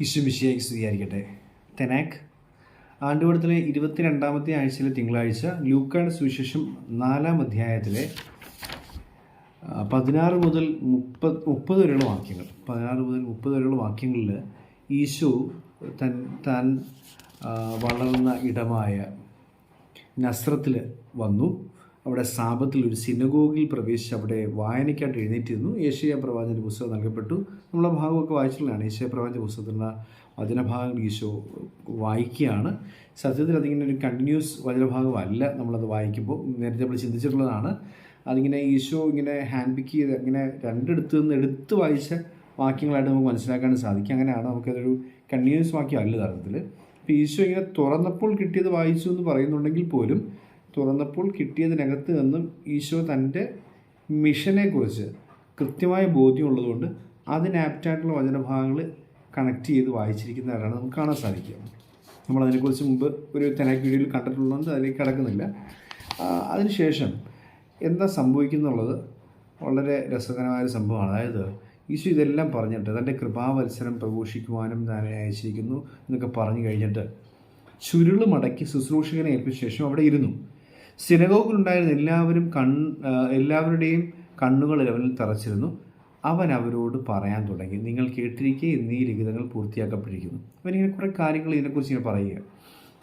ഈശ്വമിശിയായി സ്തുതിയായിരിക്കട്ടെ. തെനാക്ക് ആണ്ടുവടത്തിലെ ഇരുപത്തിരണ്ടാമത്തെ ആഴ്ചയിലെ തിങ്കളാഴ്ച ലൂക്കാട് സുവിശേഷം നാലാം അധ്യായത്തിലെ പതിനാറ് മുതൽ മുപ്പത് മുപ്പത് വരെയുള്ള വാക്യങ്ങൾ. പതിനാറ് മുതൽ മുപ്പത് വരെയുള്ള വാക്യങ്ങളിൽ ഈശോ തൻ താൻ വളർന്ന ഇടമായ നസ്രത്തിൽ വന്നു. അവിടെ സാപത്തിൽ ഒരു സിനഗോഗിൽ പ്രവേശിച്ച് അവിടെ വായനയ്ക്കായിട്ട് എഴുന്നേറ്റിരുന്നു. ഏഷ്യ പ്രവാചന്റെ പുസ്തകം നൽകപ്പെട്ടു. നമ്മളെ ഭാഗമൊക്കെ വായിച്ചിട്ടുള്ളതാണ്. ഏഷ്യ പ്രവാചന്റെ പുസ്തകത്തിലുള്ള വചനഭാഗങ്ങൾ ഈശോ വായിക്കുകയാണ്. സത്യത്തിൽ അതിങ്ങനെ ഒരു കണ്ടിന്യൂസ് വചനഭാഗമല്ല നമ്മളത് വായിക്കുമ്പോൾ. നേരത്തെ നമ്മൾ ചിന്തിച്ചിട്ടുള്ളതാണ്. അതിങ്ങനെ ഈശോ ഇങ്ങനെ ഹാൻഡ് പിക്ക് ചെയ്ത് അങ്ങനെ രണ്ടെടുത്ത് നിന്ന് എടുത്ത് വായിച്ച വാക്യങ്ങളായിട്ട് നമുക്ക് മനസ്സിലാക്കാൻ സാധിക്കും. അങ്ങനെയാണ് നമുക്കതൊരു കണ്ടിന്യൂസ് വാക്യം അല്ല തരത്തിൽ അപ്പോൾ ഈശോ ഇങ്ങനെ തുറന്നപ്പോൾ കിട്ടിയത് വായിച്ചു എന്ന് പറയുന്നുണ്ടെങ്കിൽ പോലും തുറന്നപ്പോൾ കിട്ടിയതിനകത്ത് നിന്നും ഈശോ തന്റെ മിഷനെക്കുറിച്ച് കൃത്യമായ ബോധ്യമുള്ളതുകൊണ്ട് അതിനാപ്റ്റായിട്ടുള്ള വചനഭാഗങ്ങൾ കണക്ട് ചെയ്ത് വായിച്ചിരിക്കുന്നതായിട്ടാണ് നമുക്ക് കാണാൻ സാധിക്കുക. നമ്മളതിനെക്കുറിച്ച് മുമ്പ് ഒരു തെനാക്ക് വീഡിയോയിൽ കണ്ടിട്ടുള്ളതുകൊണ്ട് അതിലേക്ക് കിടക്കുന്നില്ല. അതിനുശേഷം എന്താ സംഭവിക്കുന്നുള്ളത്? വളരെ രസകരമായ ഒരു സംഭവമാണ്. അതായത് ഈശോ ഇതെല്ലാം പറഞ്ഞിട്ട് തന്റെ കൃപാവത്സരം പ്രഘോഷിക്കുവാനും ഞാൻ അയച്ചിരിക്കുന്നു എന്നൊക്കെ പറഞ്ഞു കഴിഞ്ഞിട്ട് ചുരുൾ മടക്കി ശുശ്രൂഷകനെ ഏൽപ്പിച്ച ശേഷം അവിടെ ഇരുന്നു. സിനഗോഗിലുണ്ടായിരുന്ന എല്ലാവരും കൺ എല്ലാവരുടെയും കണ്ണുകൾ അവനിൽ തറച്ചിരുന്നു. അവൻ അവരോട് പറയാൻ തുടങ്ങി. നിങ്ങൾ കേട്ടിരിക്കെ എന്നീ ലിഖിതങ്ങൾ പൂർത്തിയാക്കപ്പെട്ടിരിക്കുന്നു. അവനിങ്ങനെ കുറേ കാര്യങ്ങൾ ഇതിനെക്കുറിച്ച് ഇങ്ങനെ പറയുക.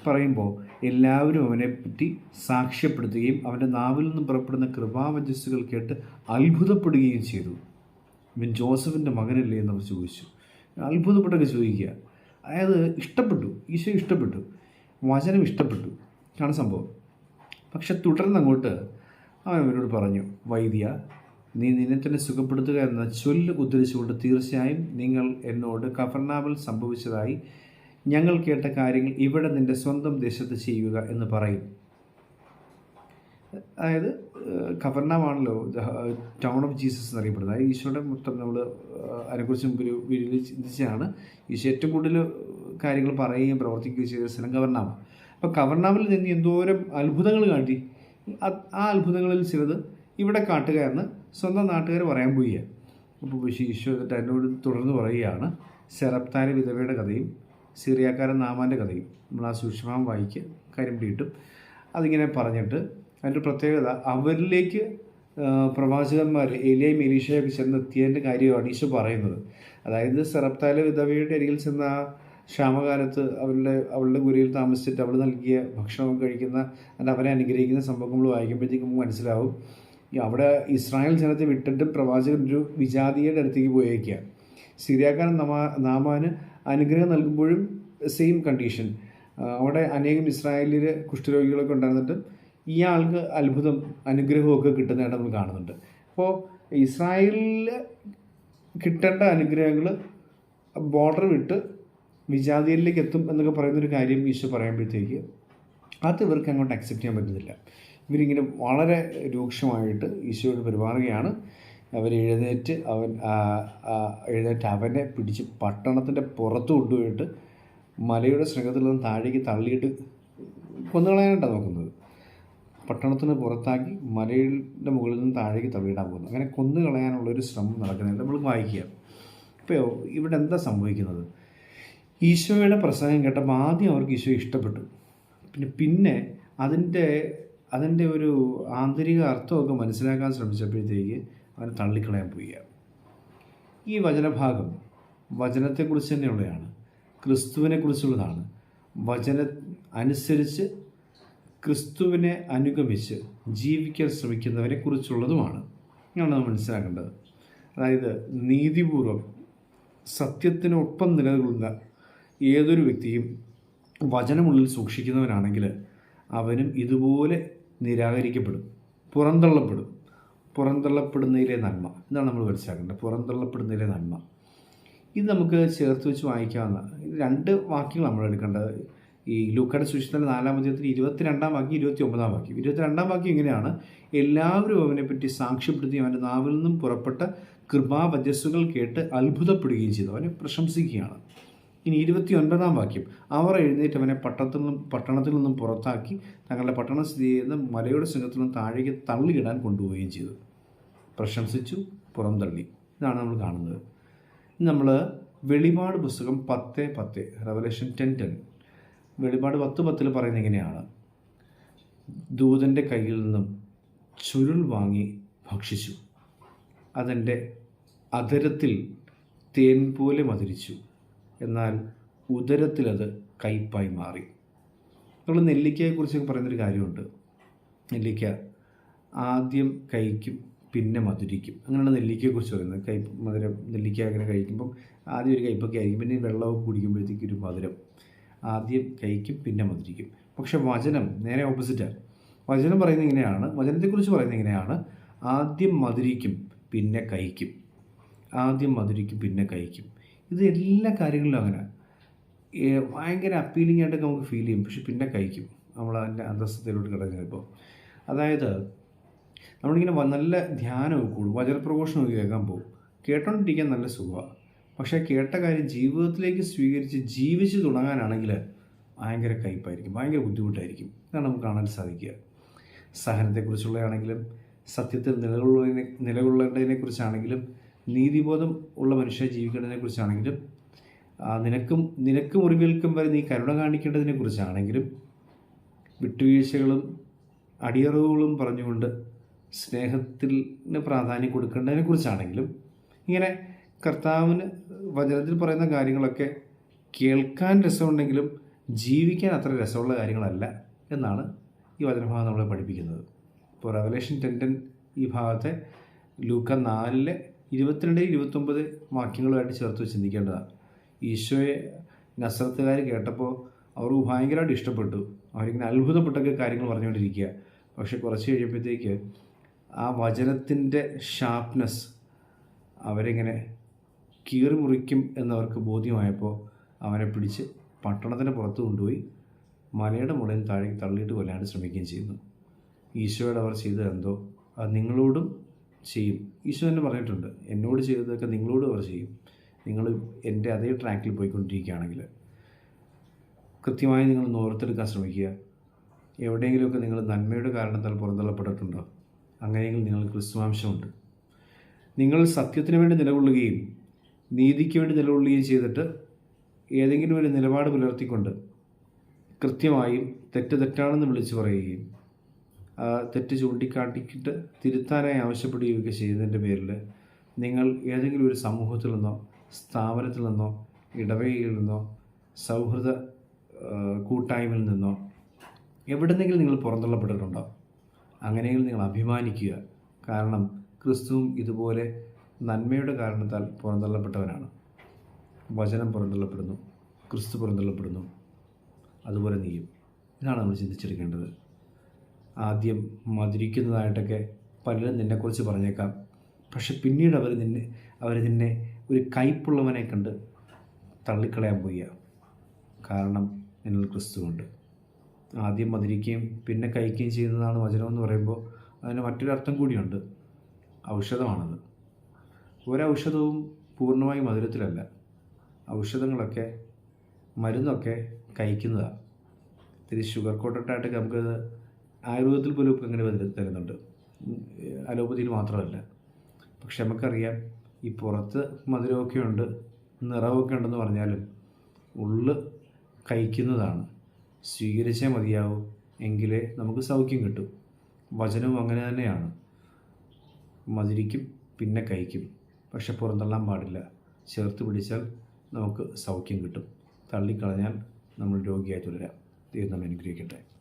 പറയുമ്പോൾ എല്ലാവരും അവനെ പറ്റി സാക്ഷ്യപ്പെടുത്തുകയും അവന്റെ നാവിൽ നിന്നും പുറപ്പെടുന്ന കൃപാവജസ്സുകൾ കേട്ട് അത്ഭുതപ്പെടുകയും ചെയ്തു. ഇവൻ ജോസഫിന്റെ മകനല്ലേ എന്ന് അവർ ചോദിച്ചു. അത്ഭുതപ്പെട്ടൊക്കെ ചോദിക്കുക. അതായത് ഇഷ്ടപ്പെട്ടു. ഈശോ ഇഷ്ടപ്പെട്ടു. വചനം ഇഷ്ടപ്പെട്ടു. ഇതാണ് സംഭവം. പക്ഷെ തുടർന്ന് അങ്ങോട്ട് അവൻ അവരോട് പറഞ്ഞു വൈദ്യ നീ നിന്നെ തന്നെ സുഖപ്പെടുത്തുക എന്ന ചൊല്ല് ഉദ്ധരിച്ചുകൊണ്ട് തീർച്ചയായും നിങ്ങൾ എന്നോട് കഫർനാവിൽ സംഭവിച്ചതായി ഞങ്ങൾ കേട്ട കാര്യങ്ങൾ ഇവിടെ നിന്റെ സ്വന്തം ദേശത്ത് ചെയ്യുക എന്ന് പറയും. അതായത് കഫർനാമാണല്ലോ ടൗൺ ഓഫ് ജീസസ് എന്നറിയപ്പെടുന്നത്. അതായത് ഈശോയുടെ മൊത്തം നമ്മൾ അതിനെക്കുറിച്ച് മുമ്പ് ഒരു വീഡിയോയിൽ ചിന്തിച്ചാണ് ഈശോ ഏറ്റവും കൂടുതൽ കാര്യങ്ങൾ പറയുകയും പ്രവർത്തിക്കുകയും ചെയ്ത സ്ഥലം കവർനാമ അപ്പോൾ കവർണാമിൽ നിന്ന് എന്തോരം അത്ഭുതങ്ങൾ കാട്ടി? ആ- അത്ഭുതങ്ങളിൽ ചിലത് ഇവിടെ കാട്ടുക എന്ന് സ്വന്തം നാട്ടുകാർ പറയാൻ പോവുകയാണ്. അപ്പോൾ പക്ഷേ ഈശോ എന്നിട്ട് എന്നോട് തുടർന്ന് പറയുകയാണ് സെറപ്താര വിധവയുടെ കഥയും സിറിയാക്കാരൻ നാമാന്റെ കഥയും. നമ്മൾ ആ സൂക്ഷ്മം വായിക്ക് കാര്യം പിടിയിട്ടും അതിങ്ങനെ പറഞ്ഞിട്ട് അതിന്റെ പ്രത്യേകത അവരിലേക്ക് പ്രവാചകന്മാർ എലിയയും എലീഷയൊക്കെ ചെന്നെത്തിയതിന്റെ കാര്യമാണ് ഈശോ പറയുന്നത്. അതായത് സെറപ്താല വിധവയുടെ അരികിൽ ചെന്ന ക്ഷാമകാലത്ത് അവരുടെ അവളുടെ ഗുരിയിൽ താമസിച്ചിട്ട് അവൾ നൽകിയ ഭക്ഷണം കഴിക്കുന്ന അല്ല അവരെ അനുഗ്രഹിക്കുന്ന സംഭവം നമ്മൾ വായിക്കുമ്പോഴത്തേക്കും നമുക്ക് മനസ്സിലാവും. ഈ അവിടെ ഇസ്രായേൽ ജനത്തെ വിട്ടിട്ട് പ്രവാചകൻ ഒരു വിജാതിയുടെ അടുത്തേക്ക് പോയേക്കുക സിരിയാക്കാരൻ നമാ നാമാന് അനുഗ്രഹം നൽകുമ്പോഴും സെയിം കണ്ടീഷൻ അവിടെ അനേകം ഇസ്രായേലിൽ കുഷ്ഠരോഗികളൊക്കെ ഉണ്ടായിരുന്നിട്ട് ആൾക്ക് അത്ഭുതം അനുഗ്രഹമൊക്കെ കിട്ടുന്നതായിട്ട് നമ്മൾ കാണുന്നുണ്ട്. അപ്പോൾ ഇസ്രായേലിൽ കിട്ടേണ്ട അനുഗ്രഹങ്ങൾ ബോർഡർ വിട്ട് വിജാതിയിലേക്ക് എത്തും എന്നൊക്കെ പറയുന്നൊരു കാര്യം ഈശോ പറയുമ്പോഴത്തേക്ക് അത് ഇവർക്ക് അങ്ങോട്ട് അക്സെപ്റ്റ് ചെയ്യാൻ പറ്റുന്നില്ല. ഇവരിങ്ങനെ വളരെ രൂക്ഷമായിട്ട് ഈശോയോട് പെരുമാറുകയാണ്. അവർ എഴുന്നേറ്റ് അവൻ എഴുന്നേറ്റ് അവനെ പിടിച്ച് പട്ടണത്തിന്റെ പുറത്ത് കൊണ്ടുപോയിട്ട് മലയുടെ ശൃംഖത്തിൽ നിന്ന് താഴേക്ക് തള്ളിയിട്ട് കൊന്നുകളയാനായിട്ടാണ് നോക്കുന്നത്. പട്ടണത്തിന് പുറത്താക്കി മലയുടെ മുകളിൽ നിന്ന് താഴേക്ക് തള്ളിയിടാൻ പോകുന്നു. അങ്ങനെ കൊന്നുകളയാനുള്ളൊരു ശ്രമം നടക്കുന്നുണ്ട് നമ്മൾ വായിക്കുക ഇപ്പോൾ ഇവിടെ എന്താ സംഭവിക്കുന്നത്? ഈശോയുടെ പ്രസംഗം കേട്ടപ്പോൾ ആദ്യം അവർക്ക് ഈശോ ഇഷ്ടപ്പെട്ടു. പിന്നെ പിന്നെ അതിന്റെ അതിന്റെ ഒരു ആന്തരിക അർത്ഥമൊക്കെ മനസ്സിലാക്കാൻ ശ്രമിച്ചപ്പോഴത്തേക്ക് അവനെ തള്ളിക്കളയാൻ പോവുകയാണ്. ഈ വചനഭാഗം വചനത്തെക്കുറിച്ച് തന്നെയുള്ളതാണ്. ക്രിസ്തുവിനെക്കുറിച്ചുള്ളതാണ്. വചന അനുസരിച്ച് ക്രിസ്തുവിനെ അനുഗമിച്ച് ജീവിക്കാൻ ശ്രമിക്കുന്നവരെ കുറിച്ചുള്ളതുമാണ് ഇതാണ് മനസ്സിലാക്കേണ്ടത്. അതായത് നീതിപൂർവം സത്യത്തിനൊപ്പം നിലകൊള്ളുന്ന ഏതൊരു വ്യക്തിയും വചനമുള്ളിൽ സൂക്ഷിക്കുന്നവനാണെങ്കിൽ അവനും ഇതുപോലെ നിരാകരിക്കപ്പെടും പുറന്തള്ളപ്പെടും. പുറന്തള്ളപ്പെടുന്നതിലെ നന്മ. ഇതാണ് നമ്മൾ മനസ്സിലാക്കേണ്ടത്. പുറന്തള്ളപ്പെടുന്നതിലെ നന്മ. ഇത് നമുക്ക് ചേർത്ത് വെച്ച് വായിക്കാവുന്ന രണ്ട് വാക്യങ്ങൾ നമ്മൾ എടുക്കേണ്ടത്. ഈ ലൂക്കയുടെ സുശിതന്റെ നാലാം അധ്യായത്തിൽ ഇരുപത്തിരണ്ടാം വാക്യം ഇരുപത്തി ഒമ്പതാം വാക്യം. ഇരുപത്തിരണ്ടാം വാക്യം ഇങ്ങനെയാണ്. എല്ലാവരും അവനെപ്പറ്റി സാക്ഷ്യപ്പെടുത്തി അവന്റെ നാവിൽ നിന്നും പുറപ്പെട്ട കൃപാവജസ്സുകൾ കേട്ട് അത്ഭുതപ്പെടുകയും ചെയ്തു. അവനെ പ്രശംസിക്കുകയാണ്. ഇനി ഇരുപത്തി ഒൻപതാം വാക്യം. അവർ എഴുന്നേറ്റ് അവനെ പട്ടണത്തിൽ നിന്നും പട്ടണത്തിൽ നിന്നും പുറത്താക്കി തങ്ങളുടെ പട്ടണം സ്ഥിതി ചെയ്യുന്ന മലയുടെ സിംഹത്തിൽ നിന്നും താഴേക്ക് തള്ളിയിടാൻ കൊണ്ടുപോവുകയും ചെയ്തു. പ്രശംസിച്ചു പുറന്തള്ളി ഇതാണ് നമ്മൾ കാണുന്നത്. നമ്മൾ വെളിപാട് പുസ്തകം പത്ത് പത്ത് റവലേഷൻ ടെൻ ടെൻ. വെളിപാട് പത്ത് പത്തിൽ പറയുന്നത് ഇങ്ങനെയാണ്. ദൂതന്റെ കയ്യിൽ നിന്നും ചുരുൾ വാങ്ങി ഭക്ഷിച്ചു. അതെന്റെ അധരത്തിൽ തേൻ പോലെ മധുരിച്ചു. എന്നാൽ ഉദരത്തിലത് കയ്പായി മാറി. നമ്മൾ നെല്ലിക്കയെക്കുറിച്ചൊക്കെ പറയുന്നൊരു കാര്യമുണ്ട്. നെല്ലിക്ക ആദ്യം കഴിക്കും പിന്നെ മധുരിക്കും. അങ്ങനെയാണ് നെല്ലിക്കയെക്കുറിച്ച് പറയുന്നത്. കൈ മധുരം നെല്ലിക്ക അങ്ങനെ കഴിക്കുമ്പം ആദ്യം ഒരു കയ്പൊക്കെ ആയിരിക്കും പിന്നെ വെള്ളമൊക്കെ കുടിക്കുമ്പോഴത്തേക്കും ഒരു മധുരം. ആദ്യം കഴിക്കും പിന്നെ മധുരിക്കും. പക്ഷെ വചനം നേരെ ഓപ്പോസിറ്റാണ് വചനം പറയുന്നത് ഇങ്ങനെയാണ് വചനത്തെക്കുറിച്ച് പറയുന്നത് ഇങ്ങനെയാണ്. ആദ്യം മധുരിക്കും പിന്നെ കഴിക്കും. ആദ്യം മധുരിക്കും പിന്നെ കഴിക്കും. ഇത് എല്ലാ കാര്യങ്ങളിലും അങ്ങനെ. ഭയങ്കര അപ്പീലിംഗ് ആയിട്ടൊക്കെ നമുക്ക് ഫീൽ ചെയ്യും. പക്ഷെ പിന്നെ കഴിക്കും. നമ്മൾ അതിന്റെ അന്തസ്ഥത്തിലോട്ട് കിടക്കുന്നത് ഇപ്പോൾ അതായത് നമ്മളിങ്ങനെ നല്ല ധ്യാനമൊക്കെ കൂടും. വചനപ്രഘോഷമൊക്കെ കേൾക്കാൻ പോകും. കേട്ടോണ്ടിരിക്കാൻ നല്ല സുഖമാണ് പക്ഷേ കേട്ട കാര്യം ജീവിതത്തിലേക്ക് സ്വീകരിച്ച് ജീവിച്ച് തുടങ്ങാനാണെങ്കിൽ ഭയങ്കര കയ്പായിരിക്കും. ഭയങ്കര ബുദ്ധിമുട്ടായിരിക്കും. ഇതാണ് നമുക്ക് കാണാൻ സാധിക്കുക. സഹനത്തെക്കുറിച്ചുള്ളതാണെങ്കിലും സത്യത്തിൽ നിലകൊള്ളുന്നതിനെ നിലകൊള്ളേണ്ടതിനെ കുറിച്ചാണെങ്കിലും നീതിബോധം ഉള്ള മനുഷ്യ ജീവിക്കേണ്ടതിനെ കുറിച്ചാണെങ്കിലും നിനക്കും നിനക്ക് മുറിവേൽക്കും വരെ നീ കരുണ കാണിക്കേണ്ടതിനെ കുറിച്ചാണെങ്കിലും വിട്ടുവീഴ്ചകളും അടിയറവുകളും പറഞ്ഞുകൊണ്ട് സ്നേഹത്തിന് പ്രാധാന്യം കൊടുക്കേണ്ടതിനെ കുറിച്ചാണെങ്കിലും ഇങ്ങനെ കർത്താവിന് വചനത്തിൽ പറയുന്ന കാര്യങ്ങളൊക്കെ കേൾക്കാൻ രസമുണ്ടെങ്കിലും ജീവിക്കാൻ അത്ര രസമുള്ള കാര്യങ്ങളല്ല എന്നാണ് ഈ വചനഭാഗം നമ്മളെ പഠിപ്പിക്കുന്നത്. ഇപ്പോൾ റവലേഷൻ ടെൻ ടെൻ ഈ ഭാഗത്തെ ലൂക്ക നാലിലെ ഇരുപത്തിരണ്ട് ഇരുപത്തൊമ്പത് വാക്യങ്ങളുമായിട്ട് ചേർത്ത് ചിന്തിക്കേണ്ടതാണ് ഈശോയെ നസ്രത്തുകാർ കേട്ടപ്പോൾ അവർക്ക് ഭയങ്കരമായിട്ട് ഇഷ്ടപ്പെട്ടു. അവരിങ്ങനെ അത്ഭുതപ്പെട്ടൊക്കെ കാര്യങ്ങൾ പറഞ്ഞുകൊണ്ടിരിക്കുക. പക്ഷെ കുറച്ച് കഴിയുമ്പോഴത്തേക്ക് ആ വചനത്തിന്റെ ഷാർപ്നെസ് അവരിങ്ങനെ കീറി മുറിക്കും എന്നവർക്ക് ബോധ്യമായപ്പോൾ അവനെ പിടിച്ച് പട്ടണത്തിന് പുറത്ത് കൊണ്ടുപോയി മലയുടെ മുളയിൽ താഴേക്ക് തള്ളിയിട്ട് കൊല്ലാണ്ട് ശ്രമിക്കുകയും ചെയ്യുന്നു. ഈശോയോട് അവർ ചെയ്തത് എന്തോ? അത് നിങ്ങളോടും ചെയ്യും. ഈശോ തന്നെ പറഞ്ഞിട്ടുണ്ട് എന്നോട് ചെയ്തതൊക്കെ നിങ്ങളോട് അവർ ചെയ്യും. നിങ്ങൾ എന്റെ അതേ ട്രാക്കിൽ പോയിക്കൊണ്ടിരിക്കുകയാണെങ്കിൽ കൃത്യമായി നിങ്ങൾ ഓർത്തെടുക്കാൻ ശ്രമിക്കുക. എവിടെയെങ്കിലുമൊക്കെ നിങ്ങൾ നന്മയുടെ കാരണത്താൽ പുറന്തള്ളപ്പെട്ടിട്ടുണ്ടോ? അങ്ങനെയെങ്കിൽ നിങ്ങൾ ക്രിസ്തുവാംശമുണ്ട് നിങ്ങൾ സത്യത്തിന് വേണ്ടി നിലകൊള്ളുകയും നീതിക്ക് വേണ്ടി നിലകൊള്ളുകയും ചെയ്തിട്ട് ഏതെങ്കിലും ഒരു നിലപാട് പുലർത്തിക്കൊണ്ട് കൃത്യമായും തെറ്റ് തെറ്റാണെന്ന് വിളിച്ചു പറയുകയും തെറ്റ് ചൂണ്ടിക്കാട്ടിക്കിട്ട് തിരുത്താനായി ആവശ്യപ്പെടുകയൊക്കെ ചെയ്യുന്നതിന്റെ പേരിൽ നിങ്ങൾ ഏതെങ്കിലും ഒരു സമൂഹത്തിൽ നിന്നോ സ്ഥാപനത്തിൽ നിന്നോ ഇടവകയിൽ നിന്നോ സൗഹൃദ കൂട്ടായ്മയിൽ നിന്നോ എവിടെന്നെങ്കിലും നിങ്ങൾ പുറന്തള്ളപ്പെട്ടിട്ടുണ്ടോ? അങ്ങനെയെങ്കിൽ നിങ്ങൾ അഭിമാനിക്കുക. കാരണം ക്രിസ്തുവും ഇതുപോലെ നന്മയുടെ കാരണത്താൽ പുറന്തള്ളപ്പെട്ടവനാണ്. വചനം പുറന്തള്ളപ്പെടുന്നു ക്രിസ്തു പുറന്തള്ളപ്പെടുന്നു അതുപോലെ നീയും. ഇതാണ് നമ്മൾ ചിന്തിച്ചെടുക്കേണ്ടത്. ആദ്യം മധുരിക്കുന്നതായിട്ടൊക്കെ പലരും നിന്നെക്കുറിച്ച് പറഞ്ഞേക്കാം. പക്ഷെ പിന്നീട് അവർ നിന്നെ അവർ നിന്നെ ഒരു കയ്പുള്ളവനെ കണ്ട് തള്ളിക്കളയാൻ പോയ കാരണം നിന്നിൽ ക്രിസ്തുവുണ്ട്. ആദ്യം മധുരിക്കുകയും പിന്നെ കഴിക്കുകയും ചെയ്യുന്നതാണ് വചനം എന്ന് പറയുമ്പോൾ അതിന് മറ്റൊരു അർത്ഥം കൂടിയുണ്ട്. ഔഷധമാണത്. ഒരൗഷധവും പൂർണമായി മധുരത്തിലല്ല. ഔഷധങ്ങളൊക്കെ മരുന്നൊക്കെ കഴിക്കുന്നതാണ് ഇത്തിരി ഷുഗർ കോട്ടഡായിട്ടൊക്കെ നമുക്കത് ആയുർവേദത്തിൽ പോലും ഒക്കെ അങ്ങനെ വരു- തരുന്നുണ്ട്. അലോപ്പതിയിൽ മാത്രമല്ല. പക്ഷെ നമുക്കറിയാം ഈ പുറത്ത് മധുരമൊക്കെ ഉണ്ട് നിറമൊക്കെ ഉണ്ടെന്ന് പറഞ്ഞാലും ഉള്ള് കഴിക്കുന്നതാണ്. സ്വീകരിച്ചേ മതിയാവും എങ്കിലേ നമുക്ക് സൗഖ്യം കിട്ടും. വചനവും അങ്ങനെ തന്നെയാണ്. മധുരിക്കും പിന്നെ കഴിക്കും. പക്ഷെ പുറന്തള്ളാൻ പാടില്ല. ചേർത്ത് പിടിച്ചാൽ നമുക്ക് സൗഖ്യം കിട്ടും. തള്ളിക്കളഞ്ഞാൽ നമ്മൾ രോഗിയായി തുടരാം. ദൈവം നമ്മൾ അനുഗ്രഹിക്കട്ടെ.